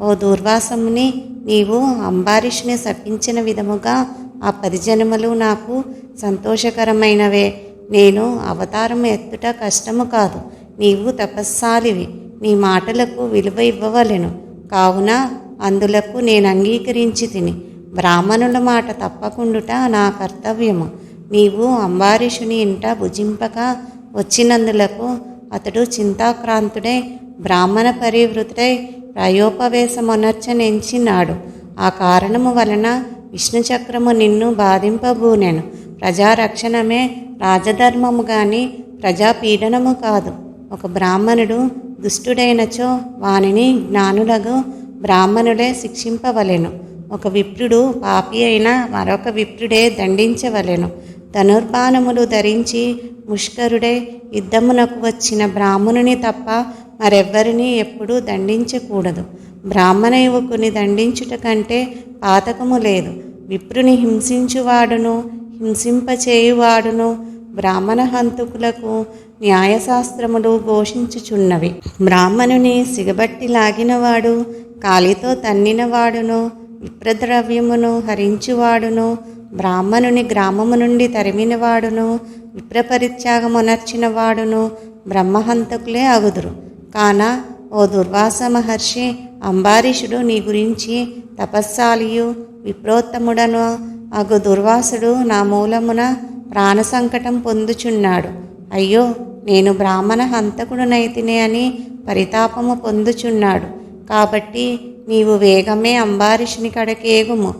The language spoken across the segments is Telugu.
ఓ దూర్వాసముని నీవు అంబారీషుని శపించిన విధముగా ఆ పది నాకు సంతోషకరమైనవే. నేను అవతారం ఎత్తుట కష్టము కాదు నీవు తపస్సాలివి. నీ మాటలకు విలువ ఇవ్వవలెను. కావున అందులకు నేను అంగీకరించి తిని బ్రాహ్మణుల మాట తప్పకుండుట నా కర్తవ్యము. నీవు అంబారీషుని ఇంట భుజింపక వచ్చినందులకు అతడు చింతాక్రాంతుడై బ్రాహ్మణ పరివృతుడై ప్రయోపవేశమునర్చనెంచినాడు ఆ కారణము వలన విష్ణుచక్రము నిన్ను బాధింపబూనెను. ప్రజారక్షణమే రాజధర్మము గాని ప్రజాపీడనము కాదు. ఒక బ్రాహ్మణుడు దుష్టుడైనచో వానిని జ్ఞానులకు బ్రాహ్మణుడే శిక్షింపవలెను. ఒక విప్రుడు పాపి అయిన మరొక విప్రుడే దండించవలెను. ధనుర్బాణములు ధరించి ముష్కరుడే యుద్ధమునకు వచ్చిన బ్రాహ్మణుని తప్ప మరెవ్వరిని ఎప్పుడూ దండించకూడదు. బ్రాహ్మణ యువకుని దండించుట కంటే పాతకము లేదు. విప్రుని హింసించువాడును హింసింపచేయువాడును బ్రాహ్మణ హంతకులకు న్యాయశాస్త్రములు ఘోషించుచున్నవి. బ్రాహ్మణుని సిగబట్టి లాగినవాడు కాలితో తన్నినవాడును విప్రద్రవ్యమును హరించువాడును బ్రాహ్మణుని గ్రామము నుండి తరిమినవాడును విప్రపరిత్యాగమునర్చినవాడును బ్రహ్మహంతకులే అగుదురు. కాన ఓ దుర్వాస మహర్షి అంబారీషుడు నీ గురించి తపస్సాలియు విప్రోత్తముడను. అగు దుర్వాసుడు నా మూలమున ప్రాణ సంకటం పొందుచున్నాడు. అయ్యో నేను బ్రాహ్మణ హంతకుడునైతినే అని పరితాపము పొందుచున్నాడు. కాబట్టి నీవు వేగమే అంబారీషుని కడకేగుము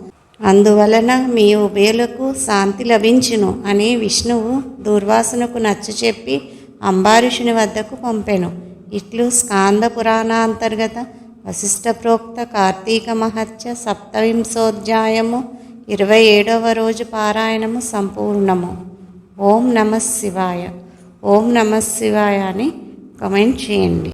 అందువలన మీ ఉభయలకు శాంతి లభించును అని విష్ణువు దూర్వాసునకు నచ్చచెప్పి అంబారీషుని వద్దకు పంపెను. ఇట్లు స్కాంద పురాణాంతర్గత వశిష్ట ప్రోక్త కార్తీక మహత్య సప్తవింశోధ్యాయము ఇరవై ఏడవ రోజు పారాయణము సంపూర్ణము. ఓం నమ శివాయ. ఓం నమ శివాయ అని కమెంట్ చేయండి.